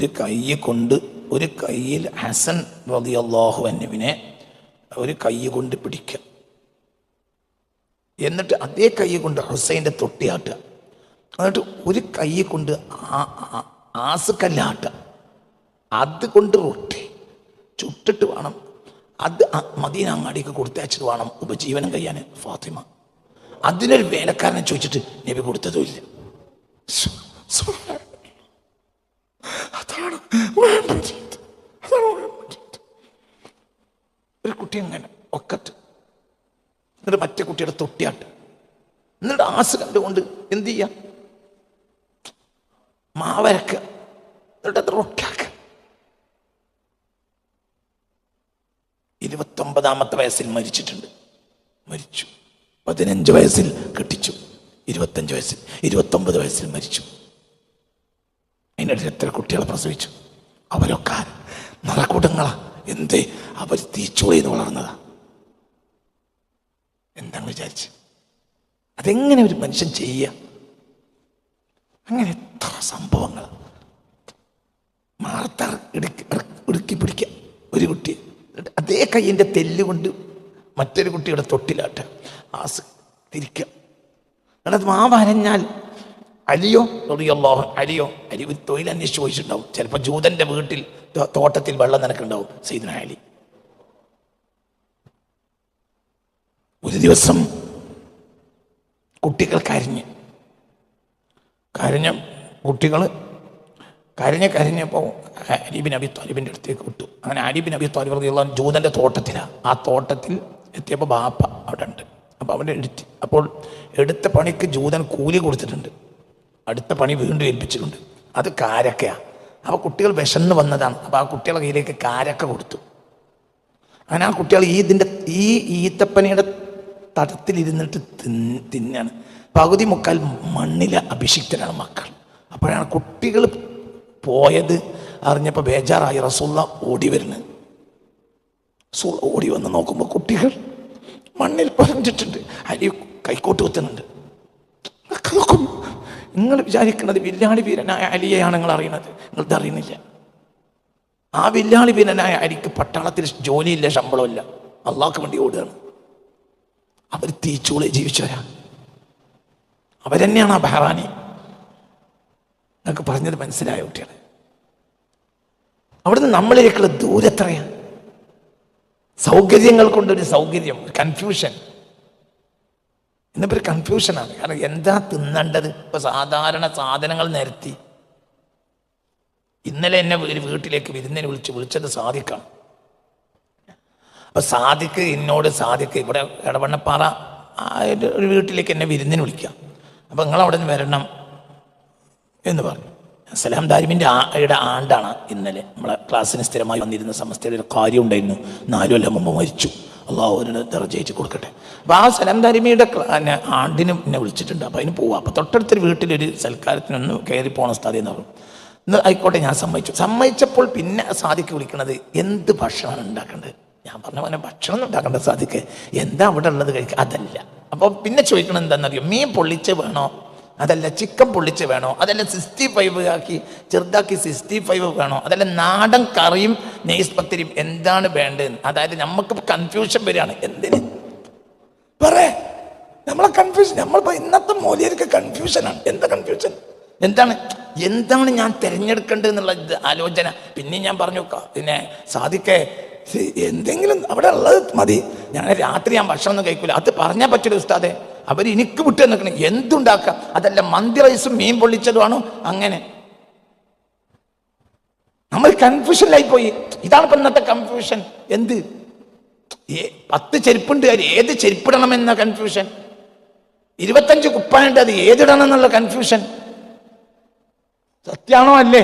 ഒരു കൈ കൊണ്ട് ഒരു കയ്യിൽ ഹസൻ റതി അള്ളാഹു അന്നുവിനെ ഒരു കൈ കൊണ്ട് പിടിക്കുക. എന്നിട്ട് അതേ കൈ കൊണ്ട് ഹുസൈന്റെ തൊട്ടിയാട്ടുക എന്നിട്ട് ഒരു കൈ കൊണ്ട് ആസുകല്ലാട്ടുക അത് കൊണ്ട് റൊട്ടി. ചുട്ടിട്ട് വേണം. അത് മദീന അങ്ങാടിക്ക് കൊടുത്തയച്ചിട്ട് വേണം ഉപജീവനം കഴിയാൻ ഫാത്തിമ. അതിനൊരു വേലക്കാരനെ ചോദിച്ചിട്ട് നബി കൊടുത്തതുമില്ല സു- സുബ്ഹാനല്ലാഹ്. അതാണ് വേണ്ടത്. അതാണ് വേണ്ടത്. ഒരു കുട്ടി അങ്ങനെ ഒക്കത്ത്. എന്നിട്ട് മറ്റേ കുട്ടിയുടെ തൊട്ടിയാട്ട് എന്നിട്ട് ആസ് കണ്ടുകൊണ്ട് എന്ത് ചെയ്യാം? മാവരക്ക എന്നിട്ട് അത് റൊട്ടിയാക്ക ഇരുപത്തൊമ്പതാമത്തെ വയസ്സിൽ മരിച്ചിട്ടുണ്ട്. മരിച്ചു. പതിനഞ്ച് വയസ്സിൽ കെട്ടിച്ചു. ഇരുപത്തഞ്ച് വയസ്സിൽ ഇരുപത്തൊമ്പത് വയസ്സിൽ മരിച്ചു. അതിനിടയിൽ എത്ര കുട്ടികളെ പ്രസവിച്ചു? അവരൊക്കെ നിറക്കൂട്ടങ്ങളാ എന്തേ? അവർ തീച്ചോളിന്ന് വളർന്നതാ. എന്താണ് വിചാരിച്ച്? അതെങ്ങനെ ഒരു മനുഷ്യൻ ചെയ്യുക? അങ്ങനെ എത്ര സംഭവങ്ങൾ മാർത്ത ഇടുക്കി ഇടുക്കി പിടിക്കുക ഒരു കുട്ടി. അതേ കയ്യിന്റെ തെല്ല് കൊണ്ട് മറ്റൊരു കുട്ടിയുടെ തൊട്ടിലാട്ട് ആസ് തിരിക്കുക. എന്നിട്ട് മാവ് അരഞ്ഞാൽ അലിയോ? റളിയല്ലോ അലിയോ? അലി ഒരു തൊഴിൽ അന്വേഷിച്ച് ചോദിച്ചിട്ടുണ്ടാവും ചിലപ്പോൾ ജൂതന്റെ വീട്ടിൽ തോട്ടത്തിൽ വെള്ളം നനക്കുണ്ടാവും സൈദിന അലി. ഒരു ദിവസം കുട്ടികൾ കരഞ്ഞ്. കരഞ്ഞ കുട്ടികൾ കരഞ്ഞ് കരഞ്ഞപ്പോൾ അരിബിൻ അബി താലിബിന്റെ അടുത്തേക്ക് വിട്ടു. അങ്ങനെ അരിബിൻ അബി താലിബ് അൻഹു ജൂതന്റെ തോട്ടത്തിലാണ് ആ തോട്ടത്തിൽ എത്തിയപ്പോൾ ബാപ്പ അവിടെ ഉണ്ട് അപ്പോൾ അവന്റെ എടുത്ത് അപ്പോൾ എടുത്ത പണിക്ക് ജൂതൻ കൂലി കൊടുത്തിട്ടുണ്ട്. അടുത്ത പണി വീണ്ടും ഏൽപ്പിച്ചിട്ടുണ്ട്. അത് കാരക്കയാണ് അപ്പോൾ കുട്ടികൾ വിശന്ന് വന്നതാണ്. അപ്പോൾ ആ കുട്ടികളുടെ കയ്യിലേക്ക് കാരക്ക കൊടുത്തു. അങ്ങനെ ആ കുട്ടികൾ ഈ ഇതിന്റെ ഈ ഈത്തപ്പനയുടെ തടത്തിലിരുന്നിട്ട് തിന്ന് തിന്നാണ്. പകുതി മുക്കാൽ മണ്ണിലെ അഭിഷിക്തരാണ് മക്കൾ. അപ്പോഴാണ് കുട്ടികൾ പോയത് അറിഞ്ഞപ്പോൾ ബേജാറായി റസൂള്ള ഓടി വരുന്നത്. റസൂള്ള ഓടി വന്ന് നോക്കുമ്പോൾ കുട്ടികൾ മണ്ണിൽ പറഞ്ഞിട്ടുണ്ട് അരി കൈക്കോട്ട് കുത്തുന്നുണ്ട്. നിങ്ങൾ വിചാരിക്കുന്നത് വില്ലാളി വീരനായ അലിയെയാണ് നിങ്ങൾ അറിയുന്നത്? നിങ്ങൾ അറിയുന്നില്ല. ആ വില്ലാളി വീരനായ അരിക്ക് പട്ടാളത്തിൽ ജോലിയില്ല ശമ്പളമില്ല. അള്ളാഹ്ക്ക് വേണ്ടി ഓടുകയാണ്. അവർ തീച്ചൂളെ ജീവിച്ചവരാ. അവരെന്നെയാണ് ആ ബഹറാനി. നിങ്ങൾക്ക് പറഞ്ഞത് മനസ്സിലായ കുട്ടികൾ അവിടുന്ന് നമ്മളിലേക്കുള്ള ദൂരെത്രയാണ് സൗകര്യങ്ങൾ കൊണ്ടൊരു സൗകര്യം കൺഫ്യൂഷൻ ഇന്നിപ്പോ ഒരു കൺഫ്യൂഷനാണ് കാരണം എന്താ തിന്നേണ്ടത്? ഇപ്പൊ സാധാരണ സാധനങ്ങൾ നിരത്തി. ഇന്നലെ എന്നെ ഒരു വീട്ടിലേക്ക് വിരുന്നിന് വിളിച്ച് വിളിച്ചത് സാധിക്കാം അപ്പൊ സാധിക്ക് എന്നോട് സാധിക്ക് ഇവിടെ ഇടവണ്ണപ്പാറ ഒരു വീട്ടിലേക്ക് എന്നെ വിരുന്നിന് വിളിക്കാം. അപ്പൊ നിങ്ങൾ അവിടെ നിന്ന് വരണം എന്ന് പറഞ്ഞു. സലാം ദാരിമിന്റെ ആയുടെ ആണ്ടാണ് ഇന്നലെ. നമ്മളെ ക്ലാസ്സിന് സ്ഥിരമായി വന്നിരുന്ന സമസ്തയുടെ ഒരു കാര്യം ഉണ്ടായിരുന്നു നാലു കൊല്ലം മുമ്പ് മരിച്ചു. അള്ളാഹു അതിന് ദർജയിച്ച് കൊടുക്കട്ടെ. അപ്പോൾ ആ സലാം തരിമയുടെ ആണ്ടിനും എന്നെ വിളിച്ചിട്ടുണ്ട്. അപ്പോൾ അതിന് പോവാം. അപ്പോൾ തൊട്ടടുത്തൊരു വീട്ടിലൊരു സൽക്കാരത്തിനൊന്ന് കയറി പോണ സ്ഥലം എന്ന് പറഞ്ഞു ഇന്ന് ആയിക്കോട്ടെ ഞാൻ സമ്മതിച്ചു. സമ്മതിച്ചപ്പോൾ പിന്നെ സാധിക്ക് വിളിക്കണത് എന്ത് ഭക്ഷണമാണ് ഉണ്ടാക്കേണ്ടത്? ഞാൻ പറഞ്ഞ പോലെ ഭക്ഷണം ഉണ്ടാക്കേണ്ട സാധിക്ക് എന്താ അവിടെ ഉള്ളത് കഴിക്കുക അതല്ല. അപ്പോൾ പിന്നെ ചോദിക്കണം എന്താണെന്നറിയോ? മീൻ പൊള്ളിച്ച് വേണോ? അതല്ല ചിക്കൻ പൊള്ളിച്ച് വേണോ? അതല്ല സിക്സ്റ്റി ഫൈവ് ആക്കി ചെറുതാക്കി സിക്സ്റ്റി ഫൈവ് വേണോ? അതല്ല നാടൻ കറിയും നെയ്സ് പത്തിരിയും എന്താണ് വേണ്ടത് അതായത് നമുക്ക് കൺഫ്യൂഷൻ വരികയാണ്. എന്തിന്? പറേ നമ്മളെ കൺഫ്യൂഷൻ നമ്മൾ ഇന്നത്തെ മൂല്യർക്ക് കൺഫ്യൂഷനാണ് എന്താ കൺഫ്യൂഷൻ എന്താണ്? എന്താണ് ഞാൻ തിരഞ്ഞെടുക്കേണ്ടത് എന്നുള്ള ഇത് ആലോചന? പിന്നെ ഞാൻ പറഞ്ഞു പിന്നെ സാധിക്കേ എന്തെങ്കിലും അവിടെ ഉള്ളത് മതി. ഞാൻ രാത്രി ഞാൻ ഭക്ഷണം ഒന്നും കഴിക്കൂല. അത് പറഞ്ഞാൽ പറ്റില്ല ഉസ്താദെ. അവർ എനിക്ക് വിട്ടു നിൽക്കണം. എന്തുണ്ടാക്കാം? അതല്ല മന്തി റൈസും മീൻ പൊള്ളിച്ചതുമാണോ അങ്ങനെ. നമ്മൾ കൺഫ്യൂഷനിലായി പോയി. ഇതാണ് ഇപ്പൊ ഇന്നത്തെ കൺഫ്യൂഷൻ എന്ത്? പത്ത് ചെരുപ്പുണ്ട്. അതിൽ ഏത് ചെരുപ്പിടണം എന്ന കൺഫ്യൂഷൻ ഇരുപത്തഞ്ച് കുപ്പായുണ്ട്. അത് ഏതിടണം എന്നുള്ള കൺഫ്യൂഷൻ സത്യാണോ അല്ലേ?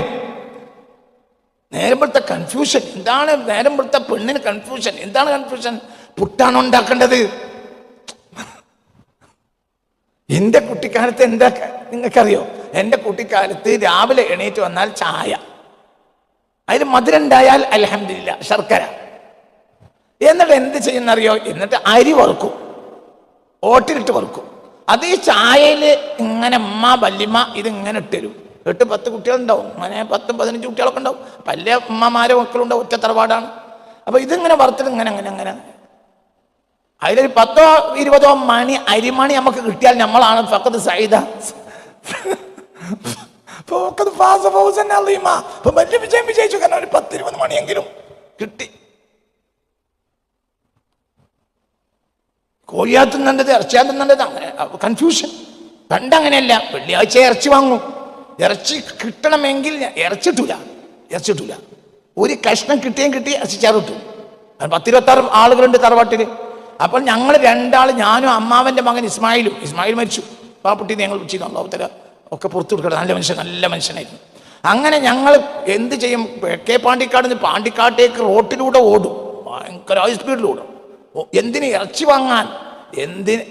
നേരമ്പഴത്തെ കൺഫ്യൂഷൻ എന്താണ് നേരമ്പഴത്തെ പെണ്ണിന് കൺഫ്യൂഷൻ എന്താണ് കൺഫ്യൂഷൻ പുട്ടാണോ ഉണ്ടാക്കേണ്ടത്? എന്റെ കുട്ടിക്കാലത്ത് എന്താ നിങ്ങൾക്കറിയോ? എന്റെ കുട്ടിക്കാലത്ത് രാവിലെ എണീറ്റ് വന്നാൽ ചായ. അതിൽ മധുരം ഉണ്ടായാൽ അലഹമില്ല ശർക്കര. എന്നിട്ട് എന്ത് ചെയ്യുന്നറിയോ? എന്നിട്ട് അരി വറുക്കും. ഓട്ടിലിട്ട് വറുക്കും. അത് ഈ ചായയിൽ ഇങ്ങനെ ഉമ്മ വല്യമ്മ ഇതിങ്ങനെ ഇട്ടരും. എട്ട് പത്ത് കുട്ടികളുണ്ടാവും. അങ്ങനെ പത്തും പതിനഞ്ച് കുട്ടികളൊക്കെ ഉണ്ടാവും. പല അമ്മമാരെ മക്കളുണ്ടാവും. ഒറ്റ തറവാടാണ്. അപ്പോൾ ഇതിങ്ങനെ വറുത്തിട്ട് ഇങ്ങനെ അങ്ങനെ അങ്ങനെ അതിലൊരു പത്തോ ഇരുപതോ മണി അരിമണി നമുക്ക് കിട്ടിയാൽ നമ്മളാണ് ഫക്കത്ത് സൈദ വലിയ വിജയം വിജയിച്ചു. കാരണം ഒരു പത്ത് മണിയെങ്കിലും കിട്ടി. കോഴിയാ തിന്നേണ്ടത് ഇറച്ചിയാ അങ്ങനെ കൺഫ്യൂഷൻ പണ്ടങ്ങനെയല്ല വെള്ളിയാഴ്ച ഇറച്ചി വാങ്ങും. ഇറച്ചി കിട്ടണമെങ്കിൽ ഇറച്ചിട്ടില്ല ഇറച്ചി കിട്ടൂല ഇറച്ചി കിട്ടൂല ഒരു കഷ്ണം കിട്ടിയും കിട്ടി ഇറച്ചി കിട്ടും അത് പത്തിരുപത്തി ആറ് ആളുകളുണ്ട് തറവാട്ടിൽ അപ്പോൾ ഞങ്ങൾ രണ്ടാൾ ഞാനും അമ്മാവന്റെ മകൻ ഇസ്മായിലും ഇസ്മായിൽ മരിച്ചു. പാപ്പുട്ടി ഞങ്ങൾ വിളിച്ചിരുന്നു അള്ളാഹുത്തല ഒക്കെ പുറത്തു കൊടുക്കണം നല്ല മനുഷ്യൻ നല്ല മനുഷ്യനായിരുന്നു. അങ്ങനെ ഞങ്ങൾ എന്ത് ചെയ്യും? കെ പാണ്ടിക്കാട് നിന്ന് പാണ്ടിക്കാട്ടേക്ക് റോട്ടിലൂടെ ഓടും. ഭയങ്കര ഹൈ സ്പീഡിലൂടും എന്തിന് ഇറച്ചി വാങ്ങാൻ? എന്തിന്?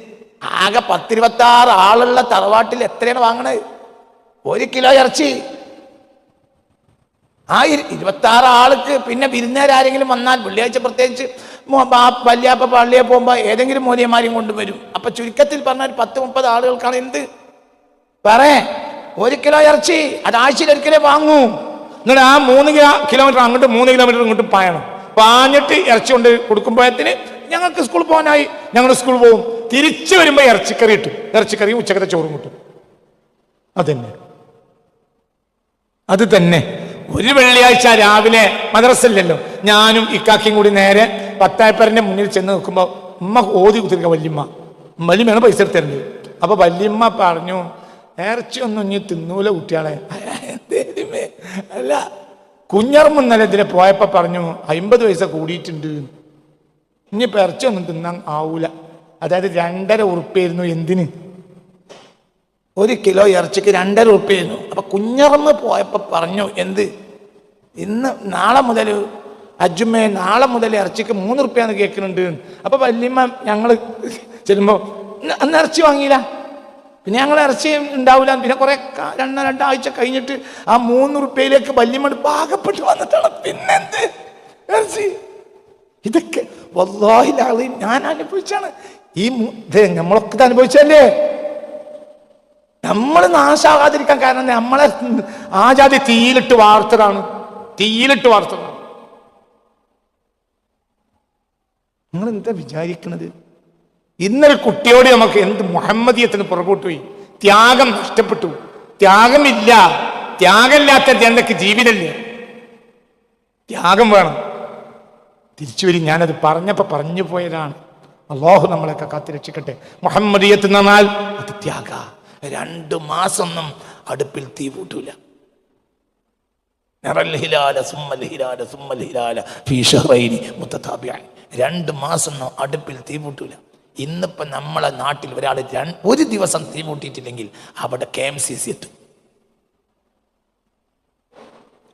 ആകെ പത്തിരുപത്തി ആറ് ആളുള്ള തറവാട്ടിൽ എത്രയാണ് വാങ്ങണത്? ഒരു കിലോ ഇറച്ചി. ആ ഇരുപത്തി ആറ് ആൾക്ക് പിന്നെ വിരുന്നുകാരെങ്കിലും വന്നാൽ വെള്ളിയാഴ്ച പ്രത്യേകിച്ച് വല്യാപ്പ പള്ളിയെ പോകുമ്പോൾ ഏതെങ്കിലും മൂല്യമാരെയും കൊണ്ടുവരും അപ്പൊ ചുരുക്കത്തിൽ പറഞ്ഞാൽ പത്ത് മുപ്പത് ആളുകൾക്കാണ് എന്ത്? പറേ ഒരു കിലോ ഇറച്ചി അത് ആഴ്ചയിൽ ഒരിക്കലേ വാങ്ങൂ. എന്നിട്ട് ആ മൂന്ന് കിലോ- കിലോമീറ്റർ അങ്ങോട്ട് മൂന്ന് കിലോമീറ്റർ ഇങ്ങോട്ട് പായണം. പാഞ്ഞിട്ട് ഇറച്ചി കൊണ്ട് കൊടുക്കുമ്പോഴത്തിന് ഞങ്ങൾക്ക് സ്കൂളിൽ പോകാനായി. ഞങ്ങൾ സ്കൂളിൽ പോകും തിരിച്ചു വരുമ്പോൾ ഇറച്ചിക്കറി കിട്ടും. ഇറച്ചിക്കറി ഉച്ചക്കത്തെ ചോറും കിട്ടും. അതന്നെ. അത് തന്നെ. ഒരു വെള്ളിയാഴ്ച രാവിലെ മദ്രസല്ലല്ലോ ഞാനും ഇക്കാക്കിയും കൂടി നേരെ പത്തായപ്പരന്റെ മുന്നിൽ ചെന്ന് നിൽക്കുമ്പോൾ ഉമ്മ ഓതി കുത്തിരിക്ക വല്യമ്മ. വല്യമ്മയാണ് പൈസ എടുത്തരുന്നത് അപ്പോൾ വല്യമ്മ പറഞ്ഞു ഇറച്ചിയൊന്നും ഇനി തിന്നൂല കുട്ടികളെ. ദൈവമേ, അല്ല കുഞ്ഞർമ്മ ഇന്നലെ ഇതിലെ പോയപ്പോൾ പറഞ്ഞു അമ്പത് പൈസ കൂടിയിട്ടുണ്ട്. ഇനിയിപ്പോൾ ഇറച്ചിയൊന്നും തിന്നാൻ ആവൂല. അതായത് രണ്ടര ഉറുപ്പായിരുന്നു എന്തിന്? ഒരു കിലോ ഇറച്ചിക്ക് രണ്ടര ഉറുപ്പായിരുന്നു അപ്പൊ കുഞ്ഞറന്ന് പോയപ്പോൾ പറഞ്ഞു എന്ത്? ഇന്ന് നാളെ മുതൽ അജുമ്മേ നാളെ മുതൽ ഇറച്ചിക്ക് മൂന്ന് റുപ്യാന്ന് കേൾക്കുന്നുണ്ട്. അപ്പൊ വല്യമ്മ ഞങ്ങൾ ചെല്ലുമ്പോ "ഇന്ന് അന്ന് ഇറച്ചി വാങ്ങിയില്ല. പിന്നെ ഞങ്ങൾ ഇറച്ചി ഉണ്ടാവില്ല പിന്നെ കുറെ രണ്ട രണ്ടാഴ്ച കഴിഞ്ഞിട്ട് ആ മൂന്ന് റുപ്യയിലേക്ക് വല്യമ്മ പാകപ്പെട്ട് വന്നിട്ടാണ് പിന്നെന്ത് ഇറച്ചി? ഇതൊക്കെ വല്ലാഹിലാളി ഞാൻ അനുഭവിച്ചാണ്. ഈ ഇത് നമ്മളൊക്കെ അനുഭവിച്ചല്ലേ? നമ്മൾ നാശാകാതിരിക്കാൻ കാരണം നമ്മളെ ആ ജാതി തീയിലിട്ട് വാർത്തതാണ്. തീയിലിട്ട് വാർത്തതാണ്. നിങ്ങൾ എന്താ വിചാരിക്കുന്നത് ഇന്നൊരു കുട്ടിയോട് നമുക്ക് എന്ത് മുഹമ്മദീയത്തിന് പുറകോട്ട് പോയി ത്യാഗം നഷ്ടപ്പെട്ടു. ത്യാഗമില്ല. ത്യാഗമില്ലാത്ത ജനതയ്ക്ക് ജീവിതമില്ല? ത്യാഗം വേണം. തിരിച്ചു വരും. ഞാനത് പറഞ്ഞപ്പോ പറഞ്ഞു പോയതാണ്. അള്ളാഹു നമ്മളെയൊക്കെ കാത്തിരക്ഷിക്കട്ടെ മുഹമ്മദീയത്ത് എന്ന് പറഞ്ഞാൽ അത് ത്യാഗ. രണ്ടു മാസമൊന്നും അടുപ്പിൽ തീ പൂട്ടൂല. നറൽ ഹിലാല സുമ്മൽ ഹിലാല സുമ്മൽ ഹിലാല ഫീ മുത്തതാബിഅൻ. രണ്ട് മാസം അടുപ്പിൽ തീ പൂട്ടൂല ഇന്നിപ്പോ നമ്മളെ നാട്ടിൽ ഒരാൾ ഒരു ദിവസം തീ പൂട്ടിയിട്ടില്ലെങ്കിൽ അവിടെ കെ എം സി സി എത്തും.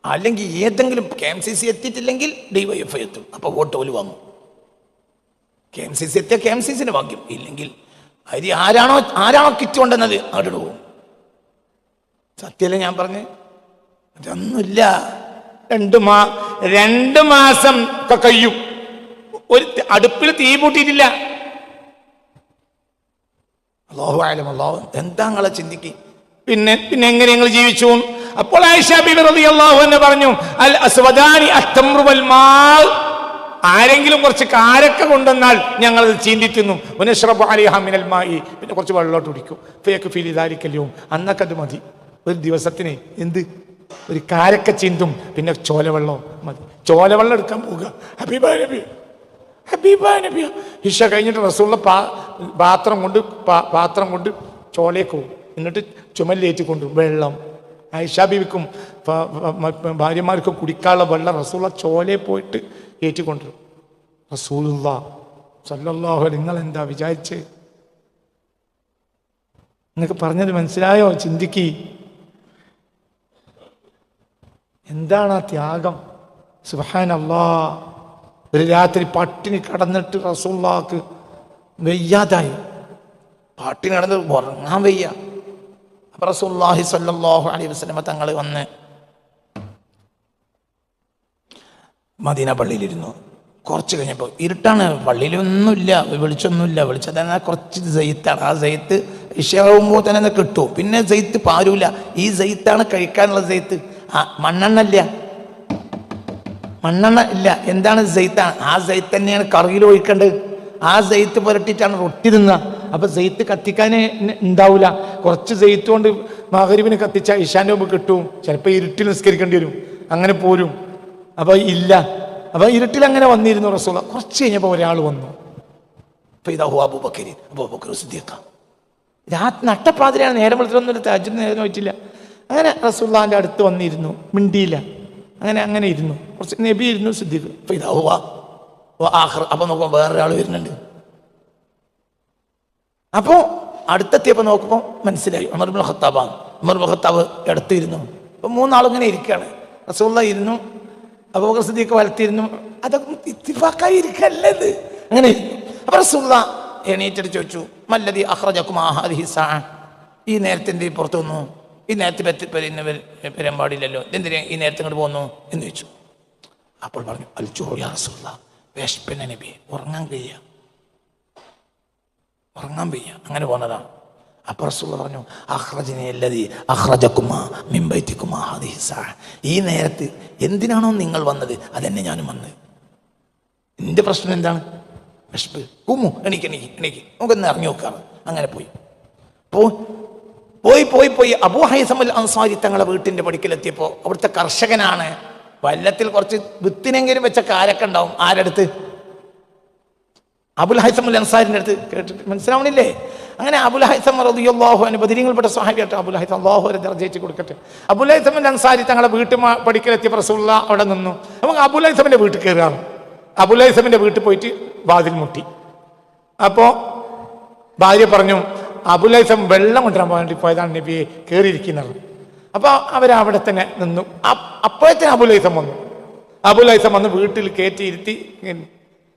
അല്ലെങ്കിൽ ഏതെങ്കിലും കെ എം സി സി എത്തിയിട്ടില്ലെങ്കിൽ ഡിവൈഎഫ് എത്തും. അപ്പോൾ വോട്ട് ഓൽ വാങ്ങും. കെ എം സി സി എത്തിയ കെ എം സി സിന് ഭാഗ്യം. ഇല്ലെങ്കിൽ അരി ആരാണോ ആരാണോ കിറ്റ് കൊണ്ടുവന്നത് അവിടെ പോകും. സത്യല്ലേ ഞാൻ പറഞ്ഞ് അതൊന്നുമില്ല രണ്ട് മാ രണ്ട് മാസം ഒക്കെ കഴിയും. ഒരു അടുപ്പിൽ തീ പൂട്ടിയിട്ടില്ല. അള്ളാഹു ആയാലും അള്ളാഹു എന്താ നിങ്ങളെ ചിന്തിക്ക്? പിന്നെ പിന്നെ എങ്ങനെ ഞങ്ങൾ ജീവിച്ചു? അപ്പോൾ റളിയല്ലാഹു അൻഹ പറഞ്ഞു അൽ അസ്വദാനി ആരെങ്കിലും കുറച്ച് കാരക്ക കൊണ്ടുവന്നാൽ ഞങ്ങൾ അത് ചീന്തി തിന്നും അലിഹ മിനൽ മായി പിന്നെ കുറച്ച് വെള്ളോട്ട് കുടിക്കും. ഫേക്ക് ഫീൽ ഇതായിരിക്കല്ലോ അന്നൊക്കെ അത് മതി. ഒരു ദിവസത്തിന് എന്ത്? ഒരു കാരക്ക ചീന്തും. പിന്നെ ചോലവെള്ളം മതി. ചോലവെള്ളം എടുക്കാൻ പോവുക. ഹബീബ നബി ഹബീബ ഇഷ കഴിഞ്ഞിട്ട് റസൂള്ള പാ പാത്രം കൊണ്ട് പാത്രം കൊണ്ട് ചോലയൊക്കെ പോകും എന്നിട്ട് ചുമലിലേറ്റി കൊണ്ടും വെള്ളം. ഐഷ ബീവിക്കും ഭാര്യമാർക്ക് കുടിക്കാനുള്ള വെള്ളം റസൂള്ള ചോലയെ പോയിട്ട് ഏറ്റിക്കൊണ്ടുവരും റസൂലുള്ള സല്ലല്ലാഹു നിങ്ങൾ എന്താ വിചാരിച്ച്? നിങ്ങൾക്ക് പറഞ്ഞത് മനസ്സിലായോ? ചിന്തിക്കി. എന്താണ് ആ ത്യാഗം? സുബാൻ ഒരു രാത്രി പട്ടിണി കടന്നിട്ട് റസൂള്ളാക്ക് വെയ്യാതായി. പട്ടിണി കടന്ന് ഉറങ്ങാൻ വയ്യ. അപ്പൊ റസൂള്ളാഹി സല്ലാഹു അലൈഹി വസ്ലമ തങ്ങൾ വന്ന് മദീന പള്ളിയിലിരുന്നു. കുറച്ച് കഴിഞ്ഞപ്പോൾ ഇരുട്ടാണ്. പള്ളിയിലൊന്നുമില്ല വെളിച്ചൊന്നുമില്ല. വെളിച്ചം തന്നെ കുറച്ച് ജയ്ത്താണ് ആ ജയ്ത്ത് ഇഷയാകുമ്പോൾ തന്നെ കിട്ടും. പിന്നെ സെയ്ത്ത് പാരൂല. ഈ സെയ്ത്താണ് കഴിക്കാനുള്ള സെയ്ത്ത് ആ മണ്ണെണ്ണ ഇല്ല. മണ്ണെണ്ണ ഇല്ല. എന്താണ് സെയ്ത്താണ് ആ സെയ്ത്ത് തന്നെയാണ് കറിയിൽ ഒഴിക്കേണ്ടത്. ആ സെയ്ത്ത് പുരട്ടിയിട്ടാണ് റൊട്ടി തിന്നുക. അപ്പൊ സെയ്ത്ത് കത്തിക്കാൻ ഉണ്ടാവില്ല കുറച്ച് സെയ്ത്ത് കൊണ്ട് മകരിവിന് കത്തിച്ച ഇഷാന്റെ മുമ്പ് കിട്ടും. ചിലപ്പോൾ ഇരുട്ടിൽ നിസ്കരിക്കേണ്ടി വരും. അങ്ങനെ പോരും. അപ്പൊ ഇല്ല. അപ്പൊ ഇരുട്ടിൽ അങ്ങനെ വന്നിരുന്നു റസൂല. കുറച്ച് കഴിഞ്ഞപ്പോൾ ഒരാൾ വന്നു. അപ്പൊ ഇതാ അബൂബക്കർ. സിദ്ദീഖ. രാത്രി നട്ടപ്പാതിരാണ് നേരം വിളിച്ചിട്ടൊന്നും തജ്ജു നേരം വെച്ചില്ല അങ്ങനെ റസൂള്ളാന്റെ അടുത്ത് വന്നിരുന്നു. മിണ്ടിയില്ല. അങ്ങനെ അങ്ങനെ ഇരുന്നു. കുറച്ച് നബി ഇരുന്നു സിദ്ദീഖ്. അപ്പൊ ഇതാവുക ആഹ്ർ അപ്പൊ നോക്കുമ്പോൾ വേറൊരാൾ വരുന്നുണ്ട്. അപ്പോ അടുത്തെത്തിയപ്പോൾ നോക്കുമ്പോൾ മനസ്സിലായി. അമർബുൽ ഖത്താബാണ്. അമർബുൽ ഖത്താബ് എടുത്തിരുന്നു അപ്പൊ മൂന്നാളിങ്ങനെ ഇരിക്കുകയാണ് റസൂള്ള ഇരുന്നു. അബൂബക്കർ സിദ്ദീഖ് വലത്തിരുന്നു. അതൊക്കെ ഇത്തിഫാക്കായി ഇരിക്കല്ലേ ഇത്? അങ്ങനെ ഇരുന്നു. അപ്പൊ റസൂള്ള എണീറ്റിട്ട് ചോദിച്ചു മല്ലതി അഹ്റജക്കും ആഹാദിഹി സാ? ഈ നേരത്തിന്റെ പുറത്തു വന്നു? ഈ നേരത്തെ പിന്നെ വരാൻ പാടില്ലല്ലോ. എന്തിനാ ഈ നേരത്തെ ഇങ്ങോട്ട് പോന്നു? എന്ന് ചോദിച്ചു. അപ്പോൾ പറഞ്ഞു അൽ ജോയാ റസൂള്ള വേഷ്പന നബി ഉറങ്ങാൻ കഴിയ ഉറങ്ങാൻ വയ്യ. അങ്ങനെ പോന്നതാണ് അപ്പോൾ റസൂൽ പറഞ്ഞു അഹ്റജിനെ അല്ലതി അഹ്റജക്കുമാ മിമ്പൈത്തിക്കുമാ ഹാദിഹി സാ. ഈ നേരത്ത് എന്തിനാണോ നിങ്ങൾ വന്നത്? അതെന്നെ ഞാനും വന്നത് എന്റെ പ്രശ്നം എന്താണ്? വിശപ്പ്. കുമു എണീക്ക് എണീക്ക് എണീക്ക്. നമുക്കൊന്ന് ഇറങ്ങി നോക്കാറ് അങ്ങനെ പോയി. പോ പോയി പോയി പോയി. അബൂ ഹൈസമൽ അൻസാരി തങ്ങളെ വീട്ടിന്റെ പടിക്കലെത്തിയപ്പോൾ അവിടുത്തെ കർഷകനാണ്. വല്ലത്തിൽ കുറച്ച് വിത്തിനെങ്കിലും വെച്ച കാരൊക്കെ ഉണ്ടാവും? ആരടുത്ത്? അബുൽ ഹൈസമുൽ അൻസാരിന്റെ അടുത്ത് കേട്ടിട്ട് മനസ്സിലാവണില്ലേ? അങ്ങനെ അബുൽ ഹൈസം അൻഹു സഹായി കേട്ടോ അബുൽ ഹൈസം അള്ളാഹു വരെ ദർജയിച്ച് കൊടുക്കട്ടെ. അബുൽ ഹൈസമുൽ അൻസാരി തങ്ങളെ വീട്ടിൽ പഠിക്കലെത്തിയ റസൂലുള്ള അവിടെ നിന്നു. നമുക്ക് അബുൽ ഹൈസമിന്റെ വീട്ടിൽ കയറുകയാണ്. അബുൽ ഹൈസമിന്റെ വീട്ടിൽ പോയിട്ട് വാതിൽ മുട്ടി. അപ്പോൾ ഭാര്യ പറഞ്ഞു അബുൽ ഹൈസം വെള്ളം കൊണ്ടുവരാൻ വേണ്ടി പോയതാണ് നബി കയറിയിരിക്കുന്നത് അപ്പൊ അവരവിടെ തന്നെ നിന്നു. അപ്പോഴത്തേന് അബുൽ ഹൈസം വന്നു. അബുലൈസം വന്ന് വീട്ടിൽ കയറ്റിയിരുത്തി.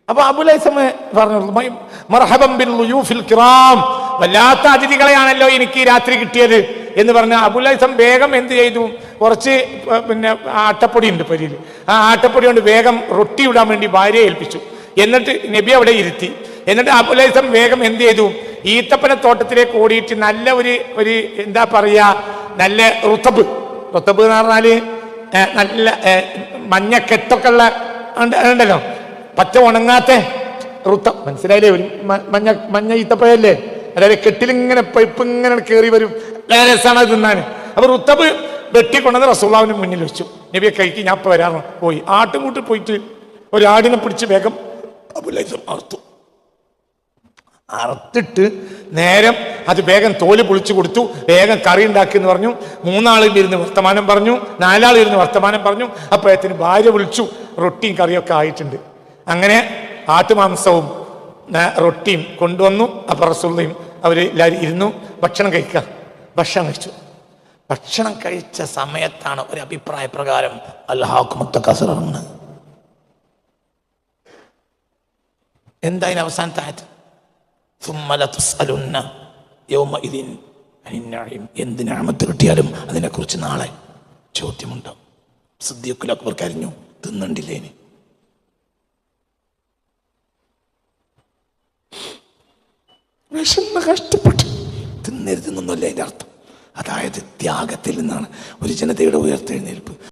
അപ്പൊ അബുലൈസം പറഞ്ഞു "മൈ- മർഹബം ബിൽ ളുയൂഫിൽ കിറാം. വല്ലാത്ത അതിഥികളെയാണല്ലോ എനിക്ക് രാത്രി കിട്ടിയത്. എന്ന് പറഞ്ഞ അബുലൈസം വേഗം എന്ത് ചെയ്തു? കുറച്ച് പിന്നെ ആട്ടപ്പൊടി ഉണ്ട് പരിയിൽ. ആ ആട്ടപ്പൊടി കൊണ്ട് വേഗം റൊട്ടി ഇടാൻ വേണ്ടി ഭാര്യയെ ഏൽപ്പിച്ചു. എന്നിട്ട് നബി അവിടെ ഇരുത്തി. എന്നിട്ട് അബുലൈസം വേഗം എന്ത് ചെയ്തു? ഈത്തപ്പനത്തോട്ടത്തിലേക്ക് ഓടിയിട്ട് നല്ല ഒരു ഒരു എന്താ പറയുക നല്ല റുത്തബ് റുത്തബ് എന്ന് പറഞ്ഞാൽ നല്ല മഞ്ഞ കെട്ടൊക്കെ ഉള്ള ഉണ്ടല്ലോ. പച്ച ഉണങ്ങാത്ത റുത്ത മനസ്സിലായില്ലേ? ഒരു മഞ്ഞ മഞ്ഞ ഈത്തപ്പഴല്ലേ അതായത് കെട്ടിലിങ്ങനെ പൈപ്പ് ഇങ്ങനെ കയറി വരും. രസമാണ് തിന്നാൻ. അപ്പൊ റുത്തബ് വെട്ടിക്കൊണ്ടത് റസൂള്ളാവിന് മുന്നിൽ വെച്ചു. നബിയെ കഴിക്ക് ഞാൻ ഇപ്പൊ വരാറ് പോയി. ആട്ടും കൂട്ടി പോയിട്ട് ഒരു ആടിനെ പിടിച്ച് വേഗം അബുലൈസം അറുത്തു. അറുത്തിട്ട് നേരം അത് വേഗം തോൽ പൊളിച്ചു കൊടുത്തു വേഗം കറി ഉണ്ടാക്കി എന്ന് പറഞ്ഞു. മൂന്നാളിൽ ഇരുന്ന് വർത്തമാനം പറഞ്ഞു നാലാളിൽ ഇരുന്ന് വർത്തമാനം പറഞ്ഞു. അപ്പോഴത്തിന് ഭാര്യ വിളിച്ചു റൊട്ടിയും കറിയൊക്കെ ആയിട്ടുണ്ട്. അങ്ങനെ ആട്ടുമാംസവും റൊട്ടിയും കൊണ്ടുവന്നു. അപ്പൊ റസുള്ളയും അവർ എല്ലാവരും ഇരുന്നു ഭക്ഷണം കഴിക്കുക ഭക്ഷണം കഴിച്ചു. ഭക്ഷണം കഴിച്ച സമയത്താണ് ഒരു അഭിപ്രായ പ്രകാരം അല്ലാഹുമത്ത കസറാണ് എന്തായാലും അതിന് അവസാനത്തെ ആയത്? എന്ത് ഞാമത്ത് കിട്ടിയാലും അതിനെക്കുറിച്ച് നാളെ ചോദ്യമുണ്ട്. സിദ്ദീഖുൽ അക്ബർ തിന്നണ്ടില്ലേന് വിശന്ന് കഷ്ടപ്പെട്ടു തിന്നരുതെന്നൊന്നുമല്ല അതിന്റെ അർത്ഥം. അതായത് ത്യാഗത്തിൽ നിന്നാണ് ഒരു ജനതയുടെ ഉയർത്തെഴുന്നേൽപ്പ്.